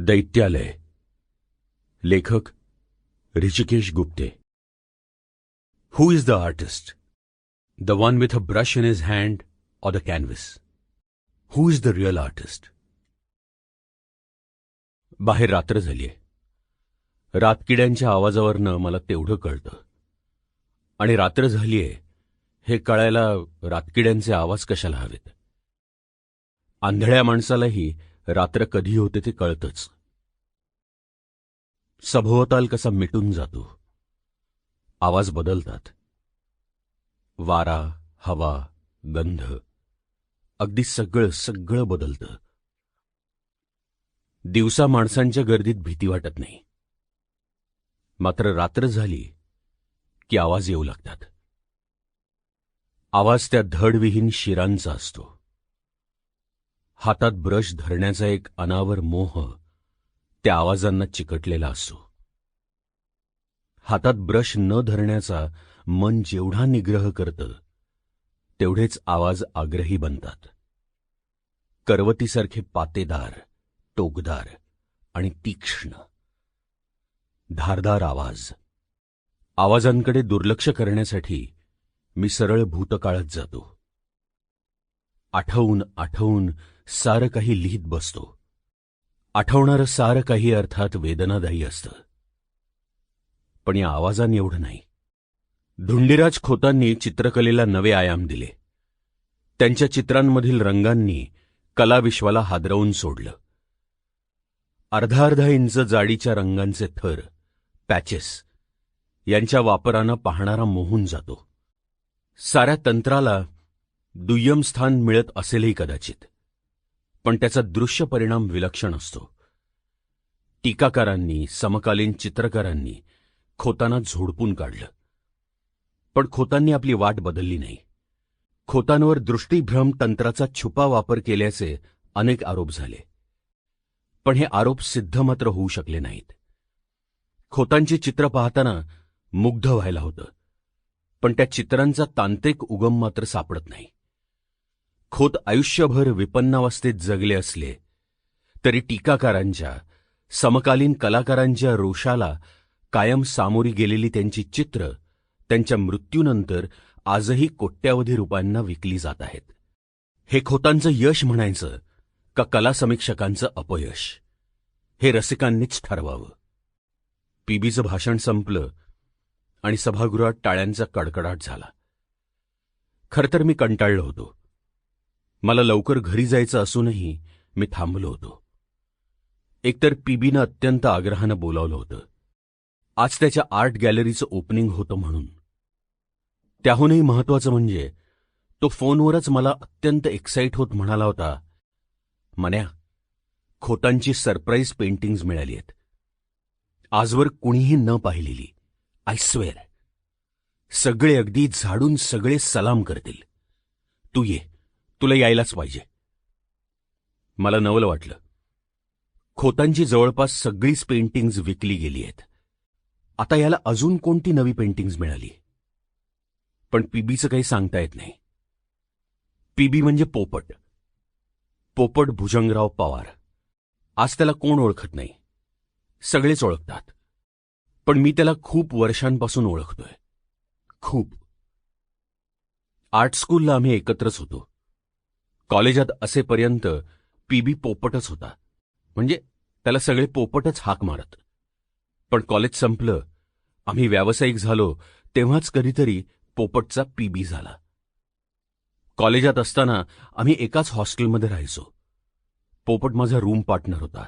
दैत्यालय. लेखक Hrishikesh Gupte. Who is the artist the one with a brush in his hand or the canvas who is the real artist बाहेर रात्र झालीये. रातकिड्यांच्या आवाजावरनं मला तेवढं कळतं. आणि रात्र झालीये हे कळायला रातकिड्यांचे आवाज कशाला हवेत? आंधळ्या माणसालाही रात्र कधी होते ते कळतच. सभोवताल कसा मिटून जातो. आवाज बदलतात. वारा हवा गंध अगदी सगळं सगळं बदलतं. दिवसा माणसांच्या गर्दीत भीती वाटत नाही. मात्र रात्र झाली की आवाज येऊ लागतात. आवाज त्या धडविहीन शिरांचा असतो. हातात ब्रश धरण्याचा एक अनावर मोह त्या आवाजांना चिकटलेला असतो हातात ब्रश न धरण्याचा मन जेवढा निग्रह करतं तेवढेच आवाज आग्रही बनतात. करवतीसारखे पातेदार टोकदार आणि तीक्ष्ण. धारदार आवाज. आवाजांकडे दुर्लक्ष करण्यासाठी मी सरळ भूतकाळात जातो. आठवून आठवून सारं काही लिहित बसतो. आठवणारं सारं काही अर्थात वेदनादायी असतं. पण या आवाजाने एवढं नाही. धुंडीराज खोतांनी चित्रकलेला नवे आयाम दिले. त्यांच्या चित्रांमधील रंगांनी कलाविश्वाला हादरवून सोडलं. अर्धा अर्धा इंच जाडीच्या रंगांचे थर पॅचेस यांच्या वापरानं पाहणारा मोहून जातो. साऱ्या तंत्राला दुय्यम स्थान मिळत असेलही कदाचित. पण त्याचा दृश्य परिणाम विलक्षण असतो. टीकाकारांनी समकालीन चित्रकारांनी खोतांना झोडपून काढलं. पण खोतांनी आपली वाट बदलली नाही. खोतांवर दृष्टीभ्रम तंत्राचा छुपा वापर केल्याचे अनेक आरोप झाले. पण हे आरोप सिद्ध मात्र होऊ शकले नाहीत. खोतांची चित्र पाहताना मुग्ध व्हायला होतं. पण त्या चित्रांचा तांत्रिक उगम मात्र सापडत नाही. खोत आयुष्यभर विपन्नावस्थेत जगले असले तरी टीकाकारांच्या समकालीन कलाकारांच्या रोषाला कायम सामोरी गेलेली त्यांची चित्र त्यांच्या मृत्यूनंतर आजही कोट्यावधी रुपयांना विकली जात आहेत. हे खोतांचं यश म्हणायचं का कला समीक्षकांचं अपयश? हे रसिकांनीच ठरवावं. पीबीचं भाषण संपलं आणि सभागृहात टाळ्यांचा कडकडाट झाला. खरंतर मी कंटाळलो होतो. मला लवकर घरी जायचं असूनही मी थांबलो होतो. एकतर पीबीनं अत्यंत आग्रहानं बोलावलं होतं. आज त्याच्या आर्ट गॅलरीचं ओपनिंग होतं म्हणून. त्याहूनही महत्वाचं म्हणजे तो फोनवरच मला अत्यंत एक्साईट होत म्हणाला होता मन्या खोतांची सरप्राईज पेंटिंग्ज मिळाली आहेत. आजवर कुणीही न पाहिलेली आय स्वेअर. सगळे अगदी झाडून सगळे सलाम करतील. तू ये तुला यायलाच पाहिजे. मला नवल वाटलं. खोतांची जवळपास सगळीच पेंटिंग्ज विकली गेली आहेत. आता याला अजून कोणती नवी पेंटिंग्ज मिळाली? पण पीबीचं काही सांगता येत नाही. पीबी म्हणजे पोपट. पोपट भुजंगराव पवार. आज त्याला कोण ओळखत नाही? सगळेच ओळखतात. पण मी त्याला खूप वर्षांपासून ओळखतोय. खूप. आर्ट स्कूलला आम्ही एकत्रच होतो. कॉलेजात असेपर्यंत पीबी पोपटच होता. म्हणजे त्याला सगळे पोपटच हाक मारत. पण कॉलेज संपलं आम्ही व्यावसायिक झालो तेव्हाच कधीतरी पोपटचा पीबी झाला. कॉलेजात असताना आम्ही एकाच हॉस्टेलमध्ये राहायचो. पोपट माझा रूम पार्टनर होता.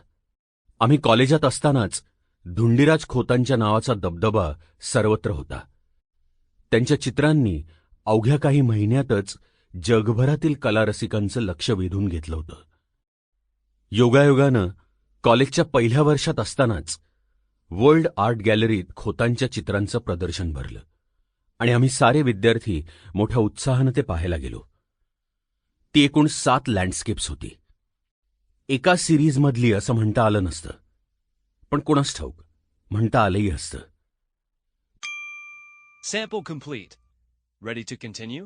आम्ही कॉलेजात असतानाच धुंडीराज खोतांच्या नावाचा दबदबा सर्वत्र होता. त्यांच्या चित्रांनी अवघ्या काही महिन्यातच जगभरातील कलारसिकांचं लक्ष वेधून घेतलं होतं. योगायोगानं कॉलेजच्या पहिल्या वर्षात असतानाच वर्ल्ड आर्ट गॅलरीत खोतांच्या चित्रांचं प्रदर्शन भरलं आणि आम्ही सारे विद्यार्थी मोठ्या उत्साहानं ते पाहायला गेलो. ती एकूण सात लँडस्केप्स होती. एका सिरीजमधली असं म्हणता आलं नसतं. पण कोणास ठाऊक म्हणता आलंही असतं. Sample complete. Ready to continue?